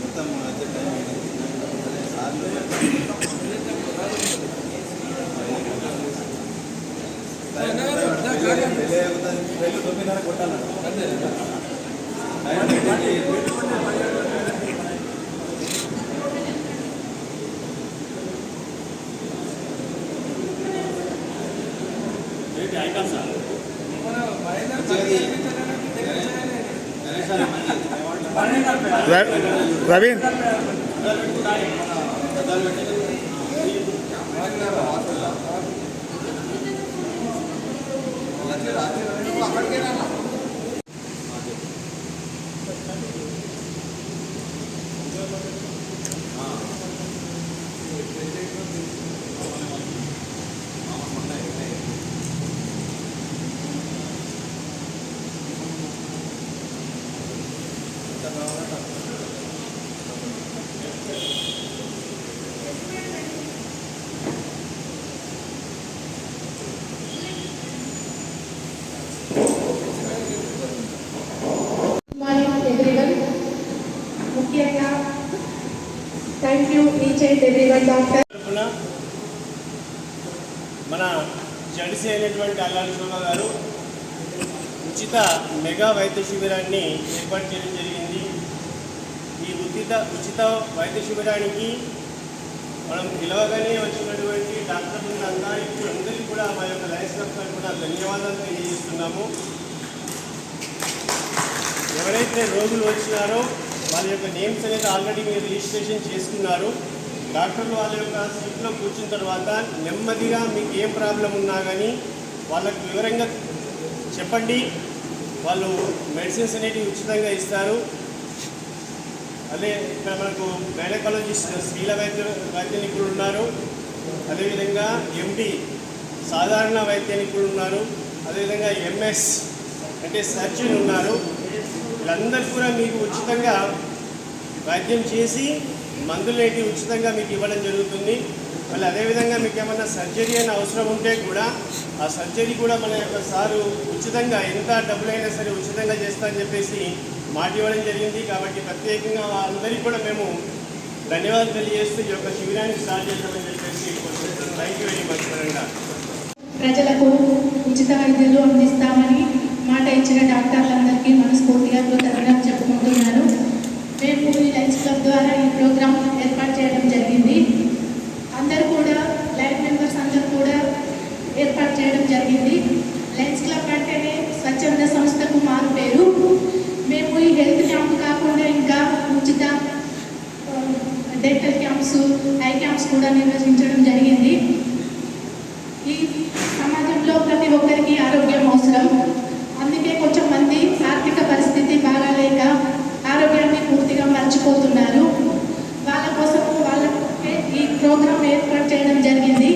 మొత్తం వచ్చే టైం సార్లు వెళ్ళి తొమ్మిదిన్నర కొట్టాలన్నా icon sir Raveen morning and everyone doctor. మన జడిసి అయినటువంటి అల్లారి శోభ గారు ఉచిత మెగా వైద్య శిబిరాన్ని ఏర్పాటు చేయడం జరిగింది. ఈ ఉచిత ఉచిత వైద్య శిబిరానికి మనం పిలవగానే వచ్చినటువంటి డాక్టర్లు ఇప్పుడు అందరికీ కూడా మా యొక్క లయన్స్ డాక్టర్ కూడా ధన్యవాదాలు తెలియజేస్తున్నాము. ఎవరైతే రోగులు వచ్చినారో వాళ్ళ యొక్క నేమ్స్ అనేది ఆల్రెడీ మీరు రిజిస్ట్రేషన్ చేసుకున్నారు. డాక్టర్లు వాళ్ళ యొక్క సీట్లో కూర్చున్న తర్వాత నెమ్మదిగా మీకు ఏం ప్రాబ్లం ఉన్నా కానీ వాళ్ళకు వివరంగా చెప్పండి. వాళ్ళు మెడిసిన్స్ అనేటివి ఉచితంగా ఇస్తారు. అదే ఇక్కడ మనకు గైనకాలజిస్ట్ స్త్రీల వైద్య వైద్య నిపుణులు ఉన్నారు. అదేవిధంగా ఎండి సాధారణ వైద్య నిపుణులు ఉన్నారు. అదేవిధంగా ఎంఎస్ అంటే సర్జన్ ఉన్నారు. వీళ్ళందరూ కూడా మీకు ఉచితంగా వైద్యం చేసి మందులు ఉచితంగా మీకు ఇవ్వడం జరుగుతుంది. మళ్ళీ అదేవిధంగా మీకు ఏమైనా సర్జరీ అని అవసరం ఉంటే కూడా ఆ సర్జరీ కూడా మన యొక్క సారు ఉచితంగా ఎంత డబ్బులైనా సరే ఉచితంగా చేస్తా అని చెప్పేసి మాట ఇవ్వడం జరిగింది. కాబట్టి ప్రత్యేకంగా అందరికీ కూడా మేము ధన్యవాదాలు తెలియజేస్తూ ఈ యొక్క శిబిరాన్ని స్టార్ట్ చేద్దామని చెప్పేసి థ్యాంక్ యూ వెరీ మచ్ ప్రజలకు ఉచిత వైద్యులు అందిస్తామని మాట ఇచ్చిన డాక్టర్లందరికీ మనస్ఫూర్తిగా కృతజ్ఞతలు చెప్పుకుంటున్నాను. మేము ఈ లైన్స్ క్లబ్ ద్వారా ఈ ప్రోగ్రాం ఏర్పాటు చేయడం జరిగింది. అందరూ కూడా లైన్ మెంబర్స్ అందరూ కూడా ఏర్పాటు చేయడం జరిగింది. లైన్స్ క్లబ్ అంటేనే స్వచ్ఛంద సంస్థకు మారు పేరు. మేము ఈ హెల్త్ క్యాంప్ కాకుండా ఇంకా ఉచిత డెంటల్ క్యాంప్స్ ఐ క్యాంప్స్ కూడా నిర్వహించడం జరిగింది ఈ సమాజంలో ప్రతి ఒక్కరికి ఆరోగ్యం అవసరం అందుకే కొంచెం మంది ఆర్థిక పరిస్థితి బాగాలేక ఆరోగ్యాన్ని పూర్తిగా మర్చిపోతున్నారు వాళ్ళ కోసం వాళ్ళకే ఈ ప్రోగ్రాం ఏర్పాటు చేయడం జరిగింది.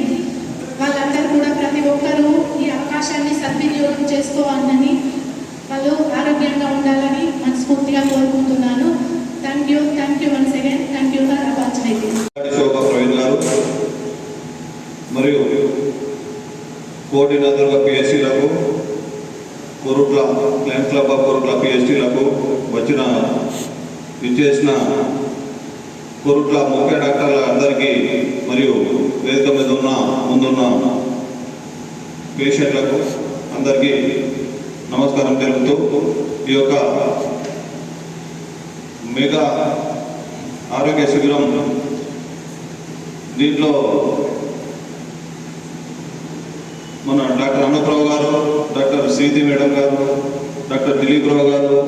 వాళ్ళందరూ కూడా ప్రతి ఒక్కరూ ఈ అవకాశాన్ని సద్వినియోగం చేసుకోవాలని వాళ్ళు ఆరోగ్యంగా ఉండాలని మనస్ఫూర్తిగా కోరుకుంటున్నాను. Thank you thank you once again thank you for opportunities మరియు కోఆర్డినేటర్గా పిఎస్సీలకు కొరుట్ల క్లైమ్ క్లబ్ ఆఫ్ కొరుట్ల పిఎస్సీలకు వచ్చిన ఇచ్చేసిన కోరుట్ల ముఖ్య డాక్టర్ల అందరికీ మరియు వేదిక మీద ఉన్న ముందున్న పేషెంట్లకు అందరికీ నమస్కారం తెలుపుతూ ఈ యొక్క మెగా ఆరోగ్య శిబిరం దీంట్లో మన డాక్టర్ అన్నప్రావు గారు డాక్టర్ శ్రీతి మేడం గారు డాక్టర్ దిలీప్ రావు గారు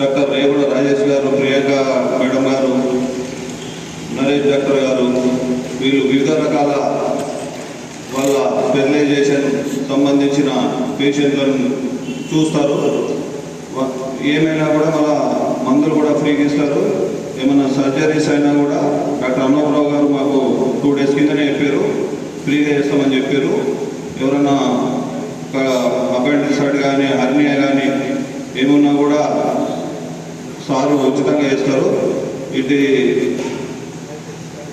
డాక్టర్ రేవుల రాజేష్ గారు ప్రియాంక నరేష్ డాక్టర్ గారు వీళ్ళు వివిధ రకాల వాళ్ళ ఫెర్టిలైజేషన్ సంబంధించిన పేషెంట్లను చూస్తారు. ఏమైనా కూడా వాళ్ళ మందులు కూడా ఫ్రీగా ఇస్తారు ఏమైనా సర్జరీస్ అయినా కూడా డాక్టర్ అన్నోబరావు గారు మాకు టూ డేస్ కిందనే చెప్పారు. ఫ్రీగా చేస్తామని చెప్పారు. ఎవరైనా అపెండిసైడ్ కానీ హర్నియా కానీ ఏమున్నా కూడా సారు ఉచితంగా చేస్తారు. ఇది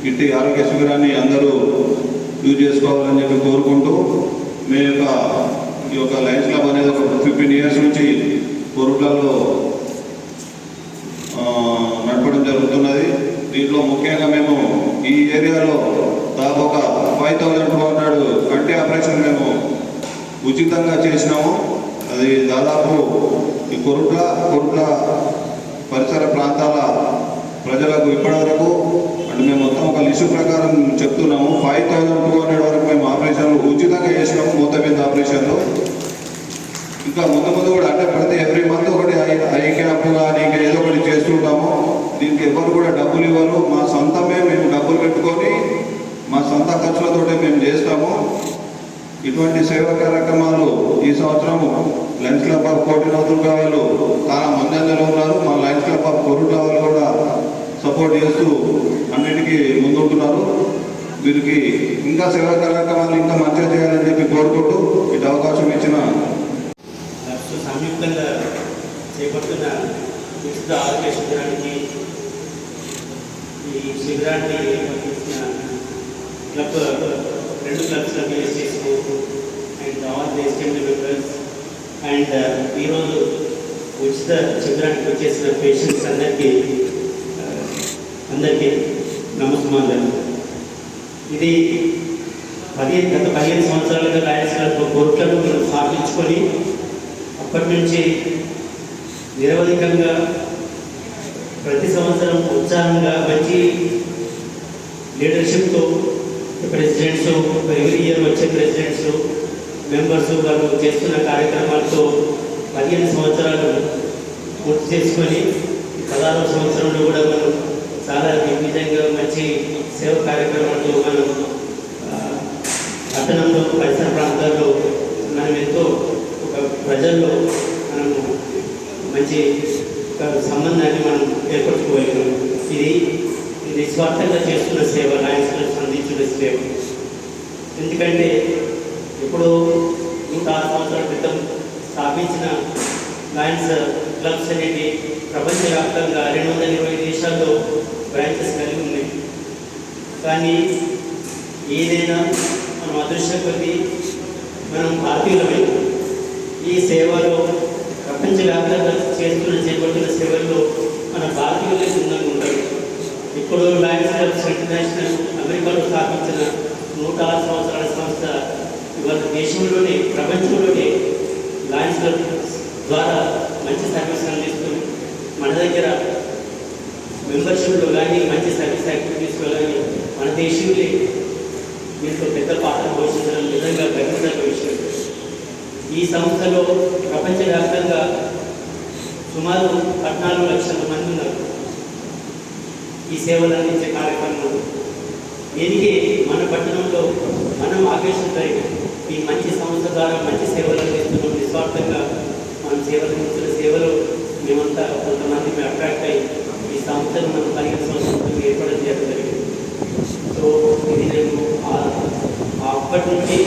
ఇట్టి ఆరోగ్య శిబిరాన్ని అందరూ యూజ్ చేసుకోవాలని చెప్పి కోరుకుంటూ మీ యొక్క ఈ యొక్క లయన్స్ క్లబ్ అనేది ఒక ఫిఫ్టీన్ ఇయర్స్ నుంచి కోరుట్లలో నడపడం జరుగుతున్నది. దీంట్లో ముఖ్యంగా మేము ఈ ఏరియాలో దాదాపు ఒక ఫైవ్ థౌజండ్ టూ హండ్రెడ్ కంటి ఆపరేషన్ మేము ఉచితంగా చేసినాము. అది దాదాపు ఈ కొరుట్ల కొరుట్ల పరిసర చెప్తున్నాము ఫైవ్ థౌసండ్ టూ హండ్రెడ్ వరకు మేము ఆపరేషన్లు ఉచితంగా చేసినాము మూత మీద ఆపరేషన్లు ఇంకా ముందు ముందు కూడా అంటే ప్రతి ఎవ్రీ మంత్ ఒకటి ఐ ఐ క్యాంప్ కానీ ఇంకా ఏదో ఒకటి చేస్తుంటాము. దీనికి ఎవరు కూడా డబ్బులు ఇవ్వరు. మా సొంతమే మేము డబ్బులు పెట్టుకొని మా సొంత ఖర్చులతోటే మేము చేస్తాము. ఇటువంటి సేవా కార్యక్రమాలు ఈ సంవత్సరము లయన్స్ క్లబ్ ఆఫ్ కోటినోదుర్గా వాళ్ళు చాలా మందంలో ఉన్నారు. మా లయన్స్ క్లబ్ ఆఫ్ కోరుట్ల వాళ్ళు కూడా సపోర్ట్ చేస్తూ అన్నిటికీ ముందుంటున్నారు. వీరికి ఇంకా సేవా కార్యక్రమాలు ఇంకా మంచిగా చేయాలని చెప్పి కోరుకుంటూ ఇటు అవకాశం ఇచ్చిన సంయుక్తంగా చేపడుతున్న విశుద్ధ ఆరోగ్య శిబిరానికి ఈ శిబిరాన్ని క్లబ్ రెండు క్లబ్స్ చేస్తూ and all the assembly members and ఈరోజు ఉచిత శిబిరానికి వచ్చేసిన పేషెంట్స్ అందరికీ అందరికీ నమస్కారం ఇది పదిహేను గత పదిహేను సంవత్సరాలుగా రాయలసీమ కోర్టులను మనం స్థాపించుకొని అప్పటి నుంచి నిరవధికంగా ప్రతి సంవత్సరం ఉత్సాహంగా మంచి లీడర్షిప్తో ప్రెసిడెంట్స్ ఎవ్రీ ఇయర్ వచ్చే ప్రెసిడెంట్స్ మెంబర్స్ వాళ్ళు చేస్తున్న కార్యక్రమాలతో పదిహేను సంవత్సరాలు పూర్తి చేసుకొని పదహారవ సంవత్సరంలో కూడా మనం చాలా దిగ్విజయంగా మంచి సేవ కార్యక్రమాలు మనం పట్టణంలో పరిసర ప్రాంతాల్లో మనం ఎంతో ఒక ప్రజల్లో మనము మంచి ఒక సంబంధాన్ని మనం ఏర్పరచుకోగలిగాం. ఇది నిస్వార్థంగా చేస్తున్న సేవ లయన్స్ అందించిన సేవ. ఎందుకంటే ఇప్పుడు నూట ఆరు సంవత్సరాల క్రితం స్థాపించిన లయన్స్ లంగ్స్ అనేది ప్రపంచవ్యాప్తంగా రెండు వందల ఇరవై దేశాల్లో బ్రాంచెస్ కలిగి ఉన్నాయి. కానీ ఏదైనా మనం అదృష్టం కొద్ది మనం భారతీయులమై ఈ సేవలో ప్రపంచవ్యాప్తంగా చేస్తున్న చేపడుతున్న సేవల్లో మన భారతీయులే ముందంగా ఉంటారు. ఇప్పుడు లయన్స్ క్లబ్స్ ఇంటర్నేషనల్ అమెరికాలో స్థాపించిన నూట ఆరు సంవత్సరాల సంస్థ ఇవాళ దేశంలోనే ప్రపంచంలోనే లయన్స్ క్లబ్ ద్వారా మంచి సర్వీస్ అందిస్తూ మన దగ్గర మెంబర్షిప్లో కానీ మంచి సర్వీస్ యాక్టివిటీస్లో కానీ మన దేశీయులే దీంట్లో పెద్ద పాత్ర పోషించడం నిజంగా గర్వించదగ్గ విషయం. ఈ సంస్థలో ప్రపంచవ్యాప్తంగా సుమారు పద్నాలుగు లక్షల మంది ఉన్నారు. ఈ సేవలు అందించే కార్యక్రమం. దీనికి మన పట్టణంలో మనం ఆకర్షితులై ఈ మంచి సంస్థ ద్వారా మంచి సేవలు అందిస్తున్నాం. నిస్వార్థంగా సేవలు ఇచ్చిన సేవలు మేమంతా కొంతమంది మేము అట్రాక్ట్ అయ్యి ఈ సంస్థను మనం పదిహేను సంవత్సరాలు ఏర్పడడం జరిగింది. సో ఇది నేను అప్పటి నుండి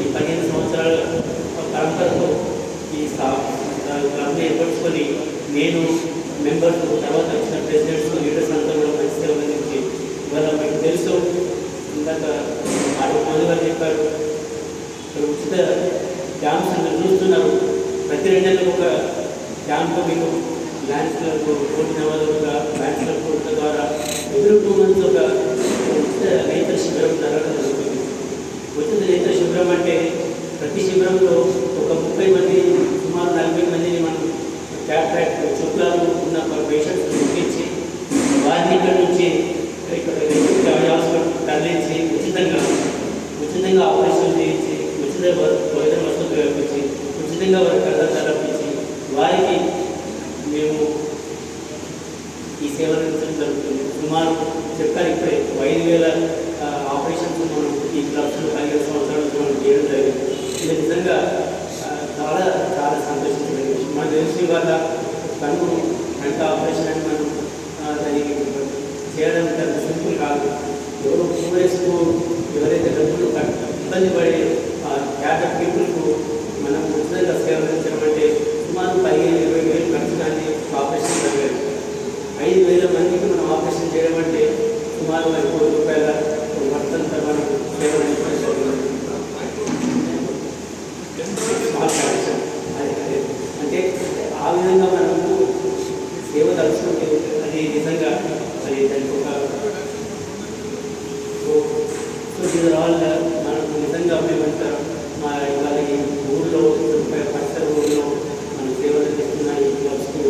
ఈ పదిహేను సంవత్సరాల పరంపరతో ఈ క్లబ్ని ఏర్పరచుకొని నేను మెంబర్స్ తర్వాత వచ్చిన ప్రెసిడెంట్స్ లీడర్స్ అంతా కూడా మంచి సేవల అందించి ఇవాళ మీకు తెలుసు ఇందాక ఆరు మంది గారు చెప్పారు ఇక్కడ ఉచిత డ్యామ్స్ అని చూస్తున్నారు. ప్రతి రెండు నెలలకు ఒక క్యాంప్ మీకు ల్యాండ్ క్లబ్ కోటి ఒక ల్యాండ్స్ క్లబ్ కోట్ల ద్వారా ఎదురు టూ మంత్స్ ఒక ఉచిత నేత్ర శిబిరం జరగడం జరుగుతుంది. ఉచిత నేత్ర శిబిరం అంటే ప్రతి శిబిరంలో ఒక ముప్పై మంది సుమారు నలభై మందిని మనం క్యాట్రాక్ట్ చుక్లాలు ఉన్న పేషెంట్స్ గుర్తించి వారిని ఇక్కడ నుంచి ఇక్కడ హాస్పిటల్ తరలించి ఉచితంగా ఉచితంగా ఆపరేషన్ చేయించి ఉచిత కింద వారి కథ తరపించి వారికి మేము ఈ సేవలు అందించడం జరుగుతుంది. సుమారు చెప్పారు ఇప్పుడే ఐదు వేల ఆపరేషన్స్ మనం ఈ క్లబ్స్లో ఐదు సంవత్సరాలు మనం చేయడం జరిగింది. ఇది నిజంగా చాలా చాలా సంతోషించిన విషయం. మన తెలిసి వల్ల కన్ను ఎంత ఆపరేషన్ అని మనం ఆ, చేయడం సింపుల్ కాదు. ఎవరు ఎవరైతే డబ్బులు ఇబ్బంది పడే క్యాటర్ పీపుల్కు మనం ఉచితంగా సేవ అందించడం అంటే సుమారు పదిహేను ఇరవై వేలు ఖర్చు కానీ ఆపరేషన్ జరిగారు ఐదు వేల మందికి మనం ఆపరేషన్ చేయడం అంటే సుమారు మరి కోటి రూపాయల వర్తంత మనం సేవలు అందించడం మాట్లాడేశాం. అదే అదే. అంటే ఆ విధంగా మనము సేవ తలుచుకుంటే అది నిజంగా అది దానికి ఒక సో సో దీని వల్ల మనకు నిజంగా మేమంతా మా ఇవాళ ఈ ఊళ్ళో పరిసర ఊళ్ళో మనం సేవలు అందిస్తున్న ఈ క్లబ్స్కు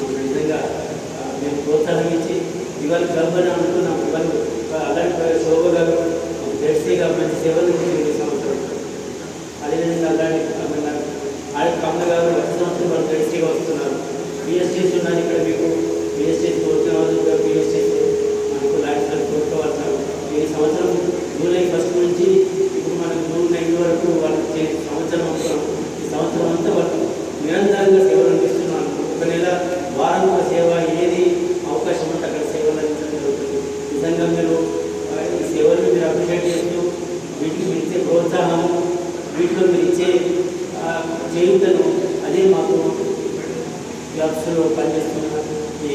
మనం నిజంగా ఆ, మేము ప్రోత్సాహించి ఇవాళ క్లబ్ అని అనుకున్నాం ఇవాళ అలాంటి శోభ గారు జెర్సీగా మంచి సేవలు అందించింది ఈ సంవత్సరం అదేవిధంగా అలాంటి ఆడ కమల గారు వచ్చే సంవత్సరం వాళ్ళు జెర్సీగా వస్తున్నారు బిఎస్టీస్ ఉన్నారు ఇక్కడ మీకు బిఎస్టీస్ కోరుకున్న వాళ్ళు బిఎస్టీస్ మనకు ల్యాండ్స్ కోరుకోవాలన్నారు ఈ సంవత్సరం జూలై ఫస్ట్ నుంచి ఇప్పుడు మనకు జూన్ నైన్ వరకు వాళ్ళకి చే- సంవత్సరం అవసరం ఈ సంవత్సరం అంతా వాళ్ళు నిరంతరంగా సేవలు అందిస్తున్నాను ఒక నెల వారం ఒక సేవ ఏది అవకాశం ఉంటే అక్కడ సేవలు అందించడం జరుగుతుంది నిజంగా మీరు ఆ, ఈ సేవలను మీరు అప్రిషియేట్ చేస్తూ వీటికి మీరు ఇచ్చే ప్రోత్సాహము వీటిలో మీరు ఇచ్చే ఆ, చేయుతను అదే మాకు క్లబ్స్లో పనిచేస్తున్న ఈ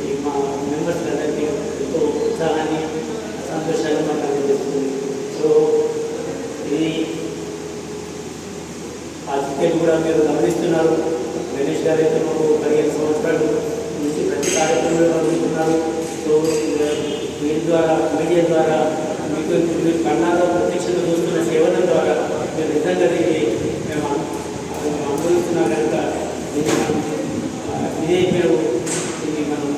ఈ మా మెంబర్స్ అందరికీ ఎంతో ఉత్సాహాన్ని సంతోషాన్ని మాకు అందజేస్తుంది సో ఇది ఆ టికెట్ కూడా మీరు గమనిస్తున్నారు. గణేష్ గారు అయితే మాకు పదిహేను సంవత్సరాలు నుంచి ప్రతి కార్యక్రమంలో పాల్గొంటున్నారు సో వీరి ద్వారా మీడియా ద్వారా మీకు మీరు కన్నాలో ప్రత్యక్షంగా చూస్తున్న సేవల ద్వారా మీరు నిజంగా దీన్ని మేము అనుభవిస్తున్నాం కనుక ఇదే మీరు దీన్ని మనం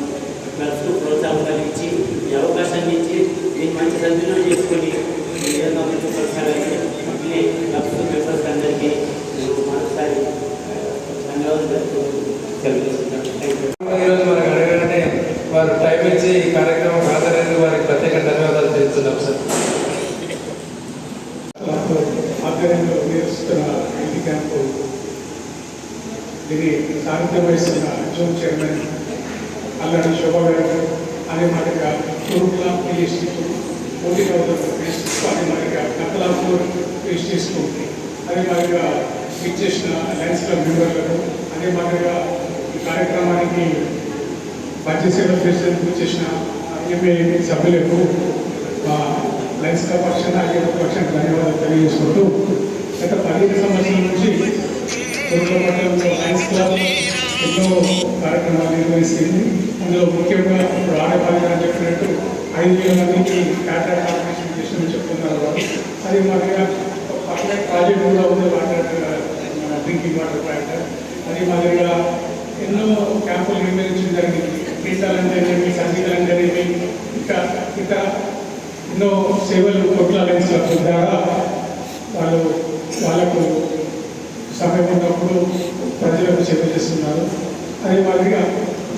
క్లబ్స్కు ప్రోత్సాహం కలిగించి ఈ అవకాశాన్ని ఇచ్చి దీన్ని మంచి సద్వినియోగం చేసుకొని ఈ విధంగా ముందుకు ప్రోత్సాహాలు మళ్ళీ క్లబ్స్ మెంబర్స్ అందరికీ నేను మరోసారి ఆ, ధన్యవాదాలు తెలుపుతూ తెలియజేస్తున్నాను థ్యాంక్ యూ ఈరోజు మనకు అడగగానే వారు టైం ఇచ్చి ఈ కార్యక్రమం హాజరైనందుకు వారికి ప్రత్యేక ధన్యవాదాలు తెలుపుతున్నాం సార్ ఆధ్వర్యంలో నిర్వహిస్తున్న ఇంటి క్యాంపు దీని సారథ్యం వహిస్తున్న జోన్ చైర్మన్ అల్లడి శోభా గారు అదే మాదిరిగా కురుకుల పిఎస్టీకు పోటీ పిఎస్టీకు అదే మాదిరిగా నక్కలాపూర్ పిఎస్టీస్కు అదే మాదిరిగా ఇచ్చేసిన లయన్స్ క్లబ్ మెంబర్లకు అదే మాదిరిగా ఈ కార్యక్రమానికి మధ్య సేవలు చేసేందుకు చేసిన ఎంఏ సభ్యులకు మా లయన్స్ క్లబ్ పక్షాన ఐదు పక్షాన ధన్యవాదాలు తెలియజేసుకుంటూ గత పదిహేను సంవత్సరాల నుంచి కోరుకోవడంలో లయన్స్ క్లబ్ ఎన్నో కార్యక్రమాలు నిర్వహిస్తుంది అందులో ముఖ్యంగా ఇప్పుడు ఆడపాలి అని చెప్పినట్టు ఐదు వేల మందికి క్యాటర్ కాంపిటీషన్ చేసిన చెప్తున్నారు వారు అదే మాదిరిగా పక్కనే ప్రాజెక్ట్ కూడా ఉంది వాటర్ డ్రింకింగ్ వాటర్ ప్లాంట్ అదే మాదిరిగా ఎన్నో క్యాంపులు నిర్వహించడం జరిగింది టీకాలు సంగీతాలంటేనేమి ఇంకా ఇంకా ఎన్నో సేవలు కొట్ల ద్వారా వాళ్ళు వాళ్ళకు సమయం ఉన్నప్పుడు ప్రజలకు సేవ చేస్తున్నారు. అదే మాదిరిగా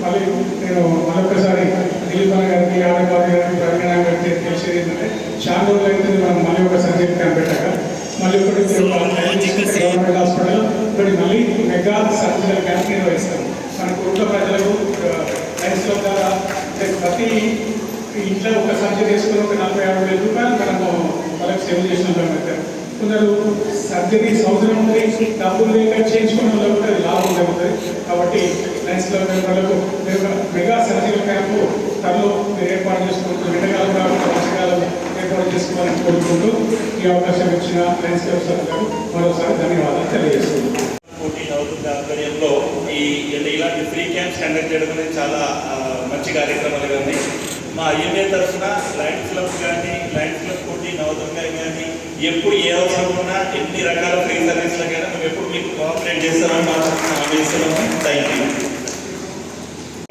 మళ్ళీ నేను మరొకసారి దిలీప్ అన్న గారికి ఆడపాటి గారికి ప్రవీణ గారికి తెలిసేది ఏంటంటే చాలా రోజులు అయితే మనం మళ్ళీ ఒక సర్జరీ క్యాంప్ పెట్టాక మళ్ళీ ఒకటి గవర్నమెంట్ హాస్పిటల్ ఒకటి మళ్ళీ మెగా సర్జికల్ క్యాంప్ నిర్వహిస్తాం మన కుటుంబ ప్రజలకు లైన్స్లో ద్వారా ప్రతి ఇంట్లో ఒక సర్జరీ చేసుకుని ఒక నలభై యాభై వేల రూపాయలు మనము వాళ్ళకి సేవ చేసినాం కొందరు సర్జరీ సంవత్సరం నుండి డబ్బులు లేక చేయించుకున్న వాళ్ళు కూడా లాభం జరుగుతుంది కాబట్టి లైన్స్ క్లబ్ మెంబర్లకు మెగా సర్జరీ క్యాంపు త్వరలో ఏర్పాటు చేసుకుంటూ ఎండాకాలం కాకుండా వర్షకాలం ఏర్పాటు చేసుకోవాలని కోరుకుంటూ ఈ అవకాశం ఇచ్చిన లైన్స్ క్లబ్ సభ్యులకు మరోసారి ధన్యవాదాలు తెలియజేస్తున్నాను ఆధ్వర్యంలో ఈ ఇలాంటి ఫ్రీ క్యాంప్స్ కండక్ట్ చేయడం అనేది చాలా మంచి కార్యక్రమాలు కానీ మా ఐఎంఏ తరఫున లైన్స్ క్లబ్ కానీ లయన్స్ ఎప్పుడు ఏ అవసరం ఉన్నా ఎన్ని రకాల ఫ్రీ సర్వీస్లకైనా మేము ఎప్పుడు మీకు కోఆపరేట్ చేస్తామని మాట్లాడుతున్నాము థ్యాంక్ యూ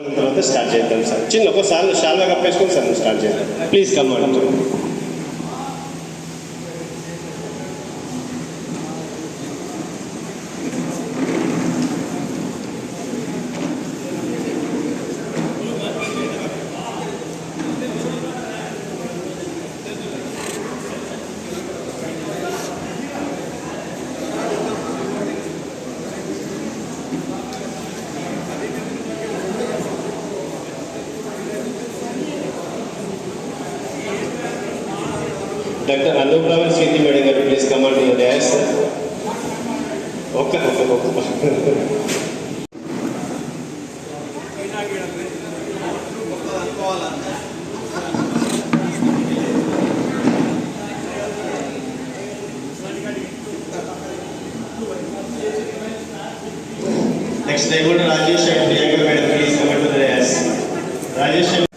తర్వాత స్టార్ట్ చేద్దాం సార్. చిన్న ఒకసారి షాల్వా కప్పేసుకొని సార్ స్టార్ట్ చేద్దాం. ప్లీజ్ కమ్ అంటున్నాను డాక్టర్ అనుప్రవర్ స్వీతి మేడం గారు please come and your dais ఒక్క ఒక్క ఒక్క next దయగొండ Rajesh and Priyanka madam please come and to the dais Rajesh and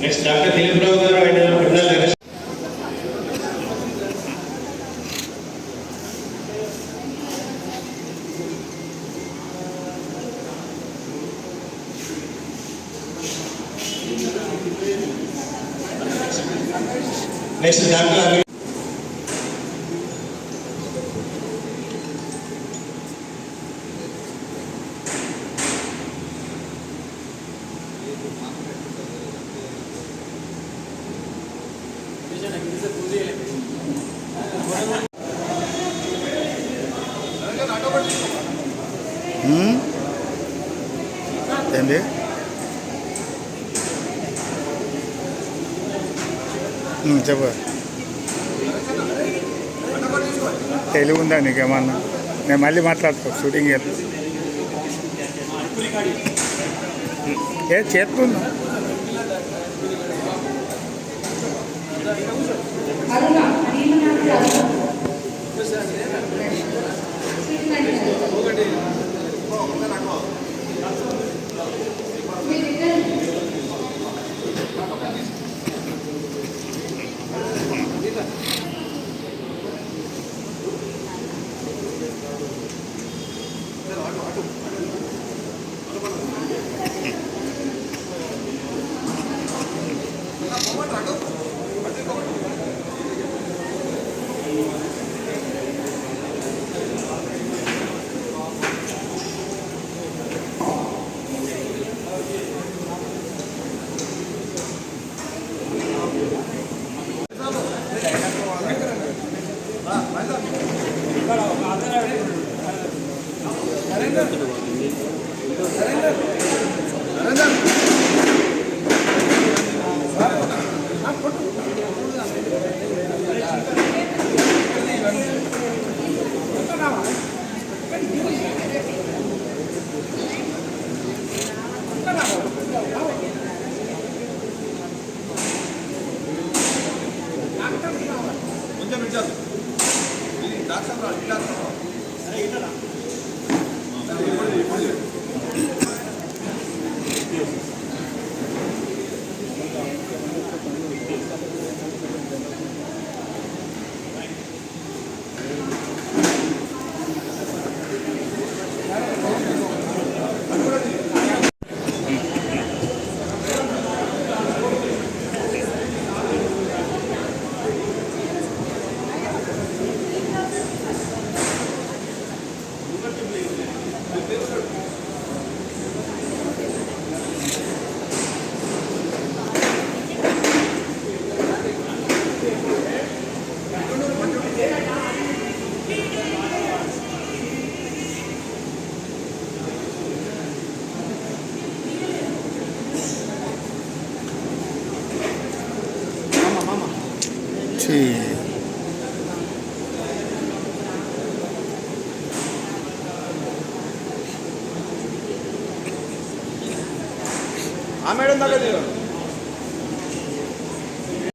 next doctor Dilip Rao గారు అండ్ పిన్నల్ గణేష్ నెక్స్ట్ డాక్టర్ అవి ఏంటి చెప్పు. ఉందా నీకేమన్నా నేను మళ్ళీ మాట్లాడుకో షూటింగ్ వెళ్తా ఏ చేస్తున్నా comfortably. ఆ మేడం దగ్గర